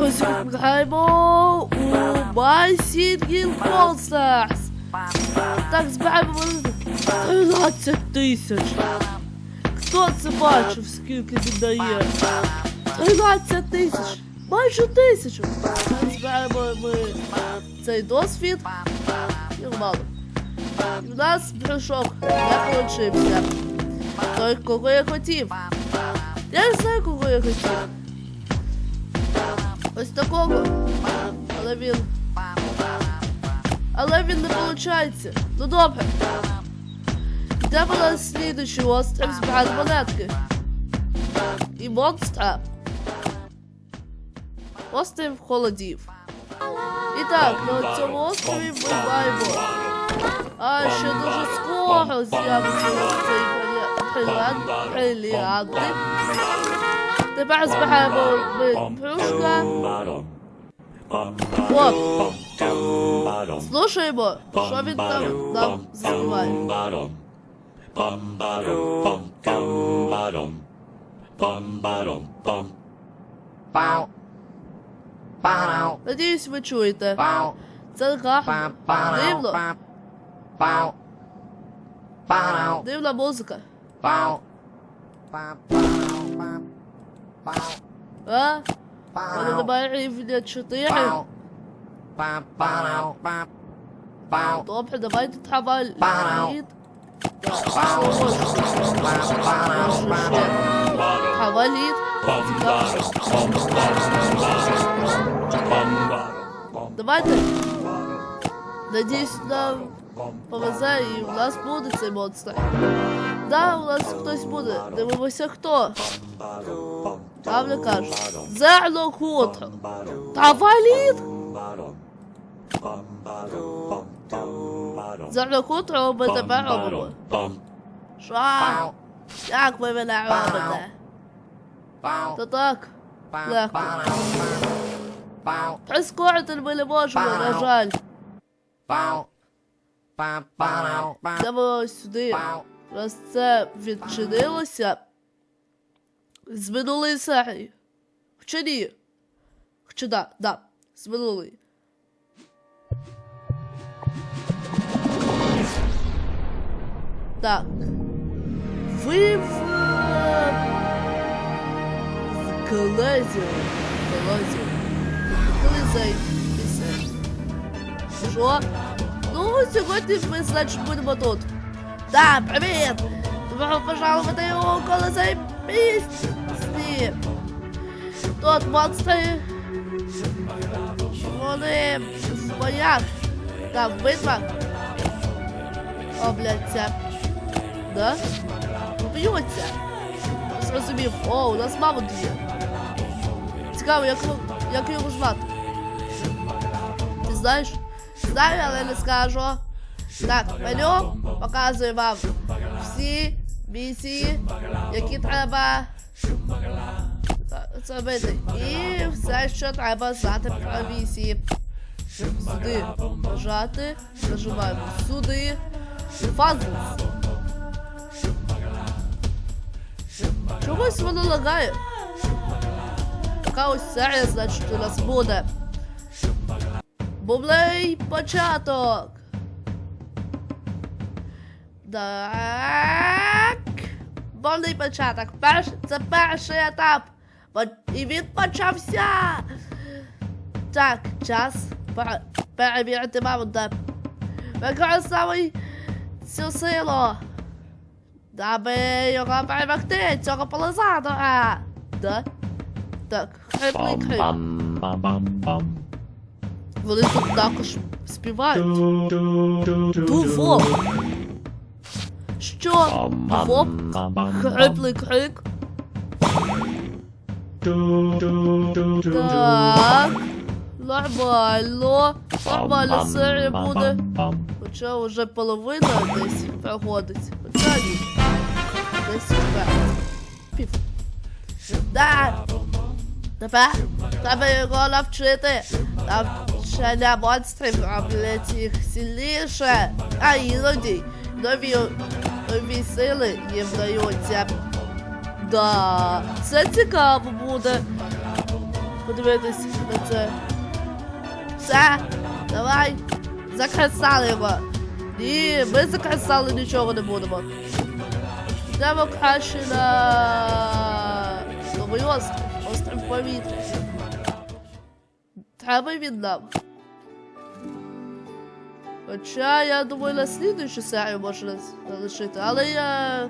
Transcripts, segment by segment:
Граємо у My Singing Так, збираємо вони 13 тисяч. Хто це бачив, скільки він дає? 13 тисяч. Майже тисячу. Збираємо ми цей досвід. Мало. І в нас прыжок не получився. Той, кого я хотів. Я не знаю, кого я хотів. Ось такого. Але він. Але він не виходить. Ну добре. Йдемо на слідуючий острів збирати монетки. І монстра. Острів холодів. І так, на цьому острові ми маємо. А ще дуже скоро з'явиться цей бриліант. Бриліанти. Тепер збираємо ми плюшка. О, слушаємо, що він там нам заспіває. Надіюсь, ви чуєте. Це гарно. Дивно. Дивна музика. Bow. Bow. Bow. Bow. А? Вона Bow. немає рівня 4. Bow. Bow. Bow. Bow. Bow. Добре, давайте трава лід. Bow. Що можна? Можу ще. Трава лід. Давайте. Надіюсь, нам повезе і у нас буде цей монстр. Да, у нас хтось буде. Дивимося хто. Правильно кажу. Зерно хутро. Трава лід. Зерно хутро ми тепер робимо. Що? Як ви мене робите? То так. Легко. Прискорити ми не можемо, на жаль. Йдемо ось сюди. Раз це відчинилося з минулої серії. Хоча ні. Хоча да, да, з минулої. Так. Ви в з Колезіо. Колезіо. Пісень. Що? Ну, сьогодні ми, значить, будемо тут. Да, привіт! Добро пожаловать у колесей Тут монстри. Вони в боях. Та в битвах. О. Да? Б'ються. Зрозумів. О, у нас мама є. Цікаво, як, як його звати? Ти знаєш? Знаю, але не скажу. Так, меню показую вам всі місії, які треба зробити. І все, що треба знати про місії. Сюди нажати, нажимаємо сюди. Фазис. Чогось воно лагає. Така ось серія, значить, у нас буде. Бублей початок. Так. Повний початок. Перш... Це перший етап. І він почався. Так, час пер- перевірити маунта. Використовуй цю силу. Даби його перемогти, цього полизатора. Да? Так, хриплий крик. Вони тут також співають. Тувоп. Що? Тувоп? Хриплий крик. Так. Нормально. Нормальна серія буде. Хоча вже половина десь проходить. Хоча ні. Десь чверть. Пів. Да. Тепер треба його навчити. Навчання монстрів роблять їх сильніше. А іноді нові, нові сили їм даються. Да, це цікаво буде. подивитись на це. Все, давай. Закреслимо. Ні, ми закреслали нічого не будемо. Йдемо краще на новий острів. Острів повітря. Треба він нам. Хоча я думаю, на слідуючу серію можна залишити, але я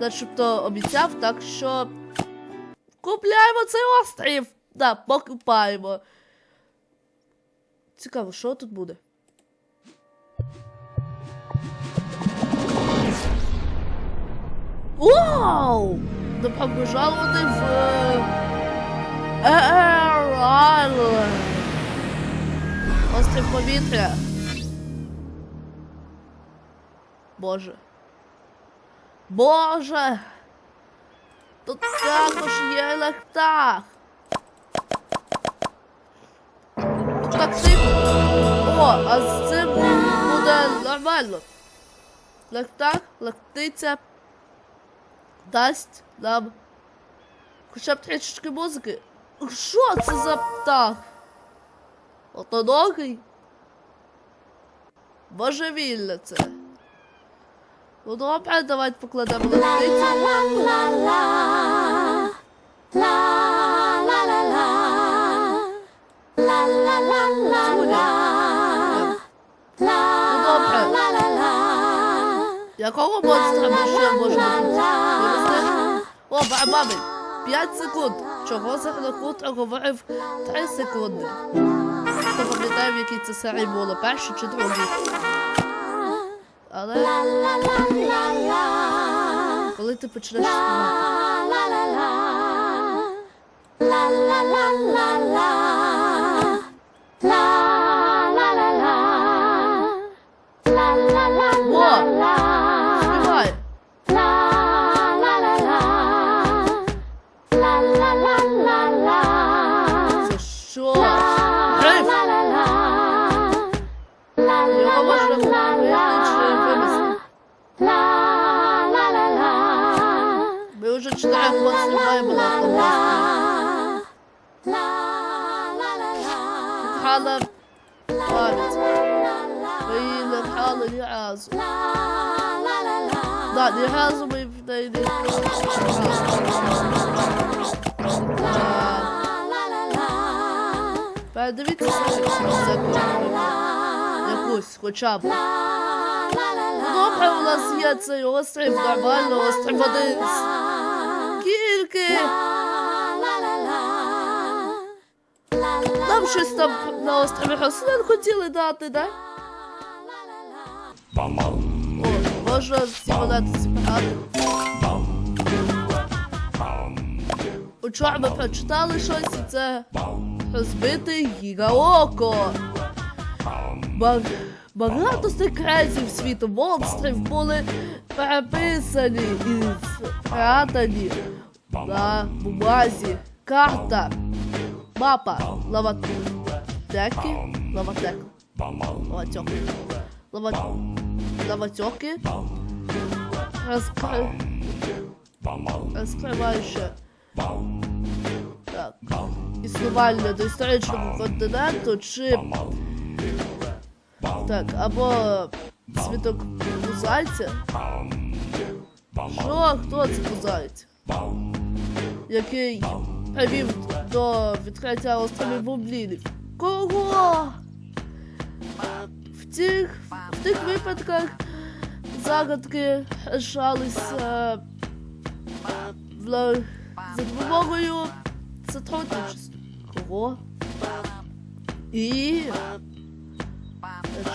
начебто обіцяв, так що купляємо цей острів. Да, покупаємо. Цікаво, що тут буде? Вау! Добро пожаловати в Air Island. Острів повітря. Боже. Боже! Тут також є лехтах. Тут так тихо. О, а з цим буде нормально. Лехтах, лехтиця дасть нам хоча б трішечки музики. Що це за птах? Отоногий? Божевільне це. Ну добре, давайте покладемо листицю. Ну добре. Якого монстра ми ще можемо? О, бабабель! 5 секунд. Чого за хутро говорив 3 секунди? Хто пам'ятає, в якій це серії було? Перший чи другий? Але коли ти почнеш Ла Співай! Грали ні разу. Да, ні разу ми в неї не грали. Передивіться всяку якусь хоча б. Добре, у нас є цей острів, нормально, острів один. Скільки? Нам щось там на острові рослин хотіли дати, да? О, можна всі монети зібрати. Учора ми прочитали щось і це розбите гігаоко. Баг... Багато секретів світу монстрів були переписані і спрятані на бумазі. Карта, мапа, лаватеки, лаватек, лаватьок, лава... лаватьоки, розкри... розкриваючи так, існування до історичного континенту чи так, або світок зайця. Що? Хто це зайця? Який привів до відкриття островів бублінів? Кого? В тих, в тих випадках загадки рішалися в- за допомогою сотрудничества. Кого? І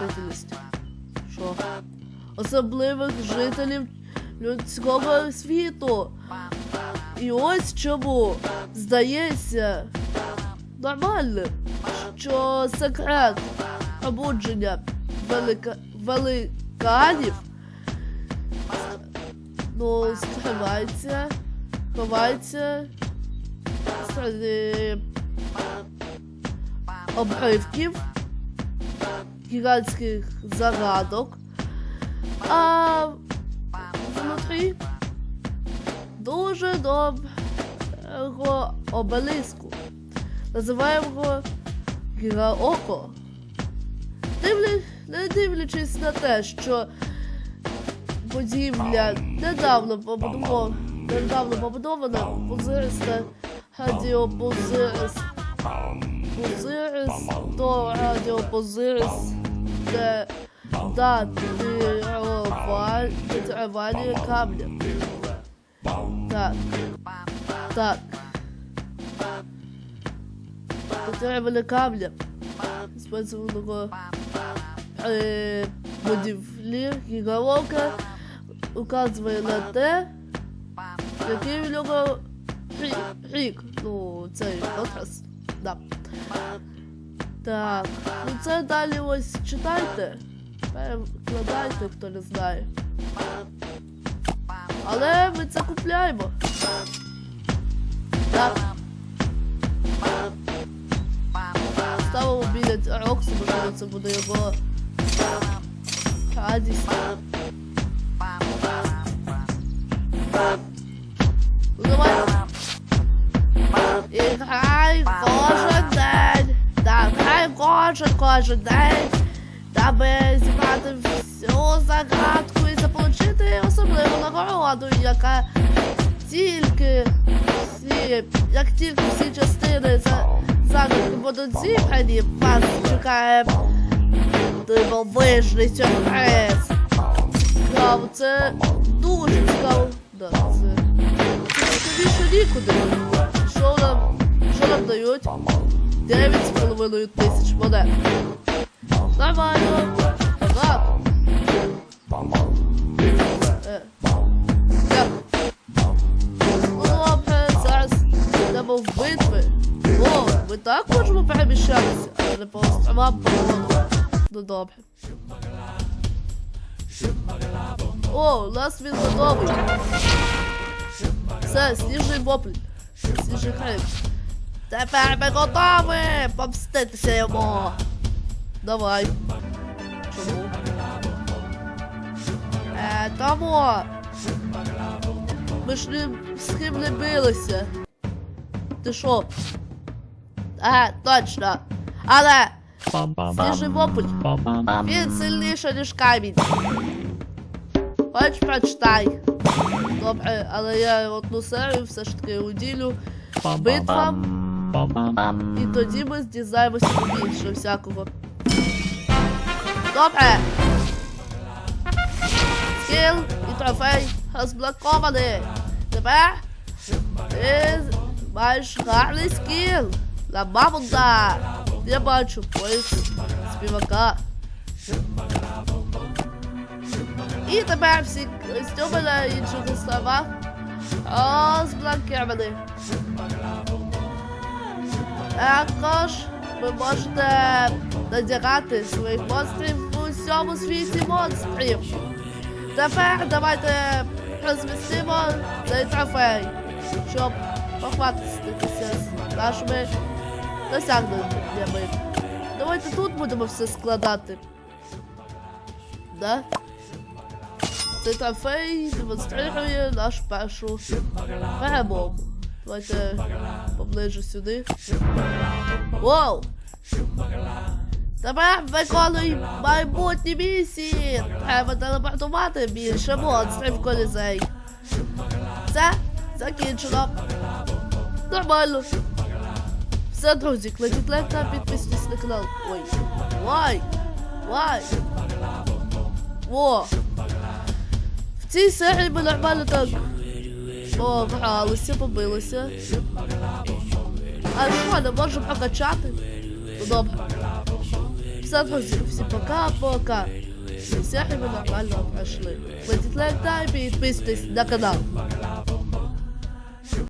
жительність. Що? Особливих жителів людського світу. І ось чому здається нормально, що секрет пробудження велика... великанів ну, скривається, ховається серед обривків гігантських загадок, а внутрі дуже доброго обелиску. Називаємо його Гігаоко. Дивлю... Не дивлячись на те, що будівля недавно побудована, недавно побудована, позириста радіопозирис, позирис до радіопозирис, де датирування камня. Так. Так. Датирування камня. Специфічного е, будівлі Гігалока указує на те, який в нього рік. Ну, цей отрас. Да. Так. Ну це далі ось читайте. Перекладайте, хто не знає. Але ми це купляємо. Так. Ставимо біля Роксу, можливо, це буде його радість. Ну давай. І грай кожен день. Так, грай кожен кожен день. Даби зібрати всю загадку і заполучити особливу нагороду, яка тільки всі, як тільки всі частини за загадки будуть зібрані, вас чекає дивовижний сюрприз. Цікаво, це дуже цікаво. Да, це цікавіше нікуди. Що нам, що нам дають? 9,5 тисяч монет. Нормально. Багато. Йдемо в битви. О, ми так можемо переміщатися, але не по островам по. Ну добре. О, у нас він готовий. Все, сніжний вопль. Сніжний хрип. Тепер ми готові помститися йому. Давай. Чому? Е, тому. Ми ж не з ким не билися. Ти що? Ага, точно. Але сніжний вопль. Він сильніший, ніж камінь. Хоч прочитай. Добре, але я одну серію все ж таки уділю битвам. І тоді ми дізнаємося більше всякого. Добре. Скіл і трофей розблоковані. Тепер ти маєш гарний скіл. На мамонта. Я бачу пояс співака. І тепер всі костюми на інших словах розблоковані. Також ви можете надягати своїх монстрів у всьому світі монстрів. Тепер давайте розмістимо цей трофей, щоб похвастатися з нашими досягненнями. Давайте тут будемо все складати. Да? Цей трофей демонструє нашу першу перемогу. Давайте поближе сюди. Воу! Тепер виконуй майбутні місії! Треба телепортувати більше монстрів в колізей. Це закінчено. Нормально. Все, друзі, кладіть лайк та підписуйтесь на канал. Ой. Вай! Вай! Во! В цій серії ми нормально так погралися, побилися. А що, не можу прокачати? Ну добре. Все, друзі, всі пока-пока. Всі серії ми нормально пройшли. Кладіть лайк та підписуйтесь на канал.